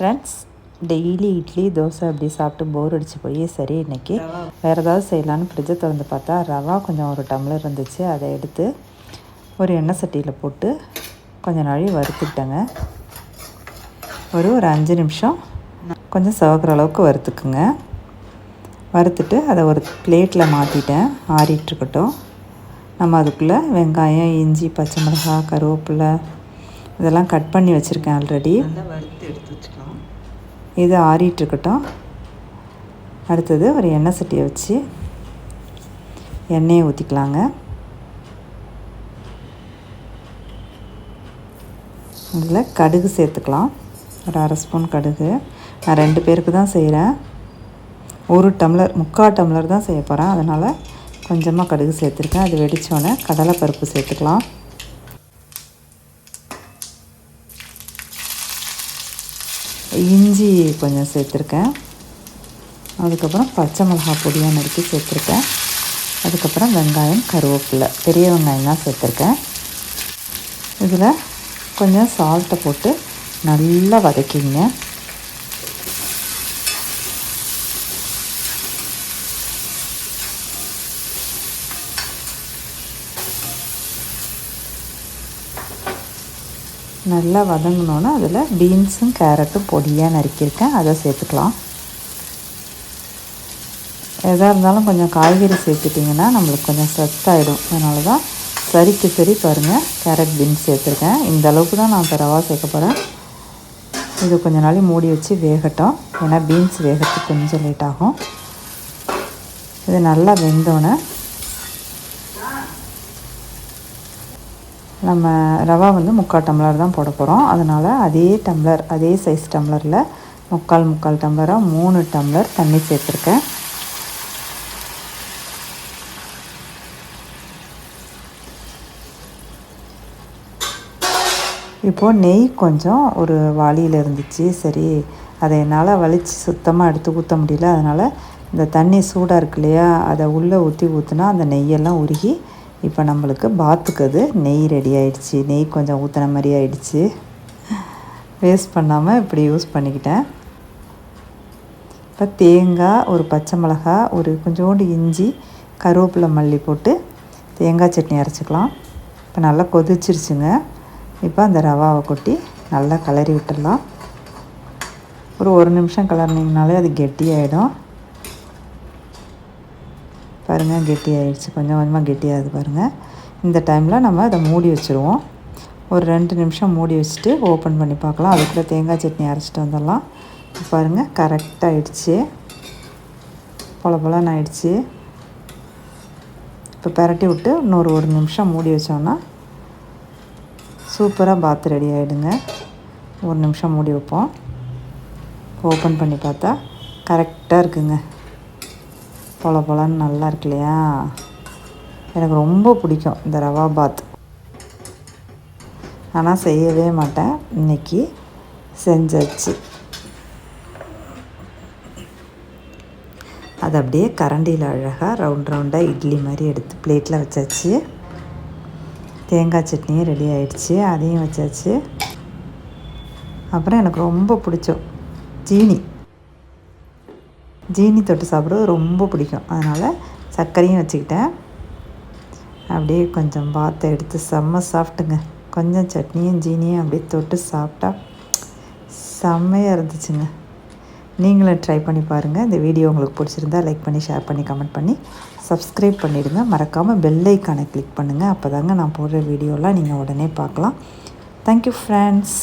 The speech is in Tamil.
ஃப்ரெண்ட்ஸ் டெய்லி இட்லி தோசை அப்படி சாப்பிட்டு போர் அடிச்சு போய் சரி இன்றைக்கி வேறு ஏதாவது செய்யலான்னு ஃப்ரிட்ஜை திறந்து பார்த்தா ரவா கொஞ்சம் ஒரு டம்ளர் இருந்துச்சு. அதை எடுத்து ஒரு எண்ணெய் சட்டியில் போட்டு கொஞ்சம் நாளி வறுத்துக்கிட்டேங்க. ஒரு ஒரு அஞ்சு நிமிஷம் கொஞ்சம் சவக்கிற அளவுக்கு வறுத்துக்குங்க. வறுத்துட்டு அதை ஒரு பிளேட்டில் மாற்றிட்டேன் ஆறிட்டுருக்கட்டும் நம்ம அதுக்குள்ளே வெங்காயம் இஞ்சி பச்சை மிளகாய் கருவேப்பிலை இதெல்லாம் கட் பண்ணி வச்சுருக்கேன் ஆல்ரெடி இது ஆறிட்டுருக்கட்டும். அடுத்தது ஒரு எண்ணெய் சட்டியை வச்சு எண்ணெயை ஊற்றிக்கலாங்க இதில் கடுகு சேர்த்துக்கலாம். ஒரு அரை ஸ்பூன் கடுகு. நான் ரெண்டு பேருக்கு தான் செய்கிறேன். ஒரு டம்ளர் முக்கால் டம்ளர் தான் செய்ய போகிறேன். அதனால் கொஞ்சமாக கடுகு சேர்த்துருக்கேன். அது வெடித்தோடனே கடலைப்பருப்பு சேர்த்துக்கலாம். இஞ்சி கொஞ்சம் சேர்த்துருக்கேன். அதுக்கப்புறம் பச்சை மிளகா பொடியாக நறுக்கி சேர்த்துருக்கேன். அதுக்கப்புறம் வெங்காயம் கருவேப்பிலை பெரிய வெங்காயம் தான் சேர்த்துருக்கேன். இதில் கொஞ்சம் சால்ட்டை போட்டு நல்லா வதக்கிங்க. நல்லா வதங்கினோன்னா அதில் பீன்ஸும் கேரட்டும் பொடியாக நறுக்கியிருக்கேன். அதை சேர்த்துக்கலாம். எதாக இருந்தாலும் கொஞ்சம் காய்கறி சேர்த்துட்டிங்கன்னா நம்மளுக்கு கொஞ்சம் சத்தாயிடும் அதனால தான் சரிக்கு சரி பாருங்கள் கேரட் பீன்ஸ் சேர்த்துருக்கேன். இந்த அளவுக்கு தான் நான் இப்போ ரவா சேர்க்க போகிறேன் இது கொஞ்ச நாளைக்கு மூடி வச்சு வேகட்டும். ஏன்னா பீன்ஸ் வேகத்துக்கு கொஞ்சம் லேட் ஆகும். இது நல்லா வெந்தோன்னே நம்ம ரவா வந்து முக்கால் டம்ளர் தான் போட போகிறோம் அதனால் அதே டம்ளர் அதே சைஸ் டம்ளரில் முக்கால் முக்கால் டம்ளராக மூணு டம்ளர் தண்ணி சேர்த்துருக்கேன். இப்போது நெய் கொஞ்சம் ஒரு வாளியில் இருந்துச்சு. சரி அதை என்னால் வலித்து சுத்தமாக எடுத்து ஊற்ற முடியல. அதனால் இந்த தண்ணி சூடாக இருக்கு இல்லையா அதை உள்ளே ஊற்றி ஊற்றுனா அந்த நெய்யெல்லாம் உருகி இப்போ நம்மளுக்கு பாத்துக்கு அது. நெய் ரெடி ஆயிடுச்சு. நெய் கொஞ்சம் ஊற்றின மாதிரி ஆயிடுச்சு. வேஸ்ட் பண்ணாமல் இப்படி யூஸ் பண்ணிக்கிட்டேன். இப்போ தேங்காய் ஒரு பச்சை மிளகா ஒரு கொஞ்சோண்டு இஞ்சி கருவேப்பிலை மல்லி போட்டு தேங்காய் சட்னி அரைச்சிக்கலாம். இப்போ நல்லா கொதிச்சிருச்சுங்க. இப்போ அந்த ரவாவை கொட்டி நல்லா கிளறி விட்டுடலாம். ஒரு ஒரு நிமிஷம் கிளறினீங்கனாலே அது கெட்டியாயிடும். பாருங்கள் கெட்டி ஆகிடுச்சு கொஞ்சம் கொஞ்சமாக கெட்டியாகுது பாருங்கள் இந்த டைமில் நம்ம அதை மூடி வச்சுருவோம். ஒரு ரெண்டு நிமிஷம் மூடி வச்சுட்டு ஓப்பன் பண்ணி பார்க்கலாம். அதுக்குள்ளே தேங்காய் சட்னி அரைச்சிட்டு வந்துடலாம். பாருங்கள் கரெக்டாகிடுச்சு பொல பொலன்னு ஆயிடுச்சு. இப்போ பரட்டி விட்டு இன்னொரு ஒரு நிமிஷம் மூடி வச்சோன்னா சூப்பராக பாத் ரெடி ஆகிடுங்க ஒரு நிமிஷம் மூடி வைப்போம். ஓப்பன் பண்ணி பார்த்தா கரெக்டாக இருக்குங்க. பொல பொலன்னு நல்லா இருக்கு இல்லையா? எனக்கு ரொம்ப பிடிக்கும் இந்த ரவா பாத். ஆனால் செய்யவே மாட்டேன். இன்றைக்கி செஞ்சாச்சு. அது அப்படியே கரண்டியில் அழகாக ரவுண்ட் ரவுண்டாக இட்லி மாதிரி எடுத்து பிளேட்டில் வச்சாச்சு. தேங்காய் சட்னியும் ரெடி ஆகிடுச்சி அதையும் வச்சாச்சு. அப்புறம் எனக்கு ரொம்ப பிடிச்சோம் சீனி. ஜீனி தொட்டு சாப்பிட்றது ரொம்ப பிடிக்கும். அதனால் சர்க்கரையும் வச்சுக்கிட்டேன். அப்படியே கொஞ்சம் பாத்தை எடுத்து செம்ம சாப்பிட்டுங்க கொஞ்சம் சட்னியும் ஜீனியும் அப்படியே தொட்டு சாப்பிட்டா செம்மையாக இருந்துச்சுங்க. நீங்களும் ட்ரை பண்ணி பாருங்கள் இந்த வீடியோ உங்களுக்கு பிடிச்சிருந்தா லைக் பண்ணி ஷேர் பண்ணி கமெண்ட் பண்ணி சப்ஸ்கிரைப் பண்ணிவிடுங்க மறக்காமல் பெல்லைக்கானை கிளிக் பண்ணுங்கள் அப்போ தாங்க நான் போடுற வீடியோலாம் நீங்கள் உடனே பார்க்கலாம். Thank you friends